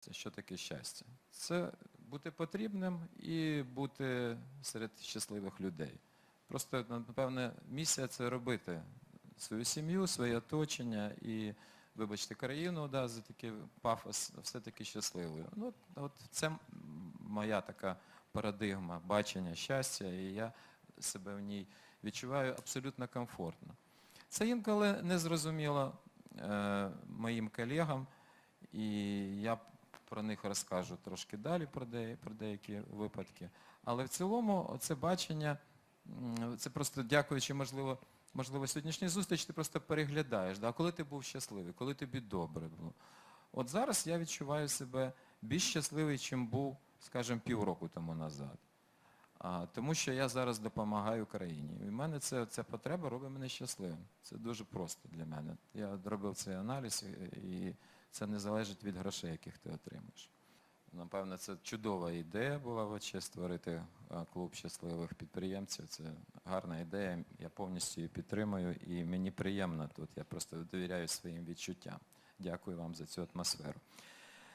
Це що таке щастя? Це бути потрібним і бути серед щасливих людей. Просто, напевне, місія це робити свою сім'ю, своє оточення і, вибачте, країну да, за такий пафос все-таки щасливою. Ну, от- це моя така парадигма бачення щастя, і я себе в ній відчуваю абсолютно комфортно. Це інколи незрозуміло е, моїм колегам, і я про них розкажу трошки далі, про, де, про деякі випадки. Але в цілому це бачення, це просто дякуючи, можливо, можливо, сьогоднішній зустріч, ти просто переглядаєш, да? коли ти був щасливий, коли тобі добре було. От зараз я відчуваю себе більш щасливий, чим був, скажімо, півроку тому назад. А, тому що я зараз допомагаю країні. І в мене це, ця потреба робить мене щасливим. Це дуже просто для мене. Я робив цей аналіз, і це не залежить від грошей, яких ти отримаєш. Напевно, це чудова ідея була вообще створити клуб щасливих підприємців. Це гарна ідея, я повністю її підтримую і мені приємно тут. Я просто довіряю своїм відчуттям. Дякую вам за цю атмосферу.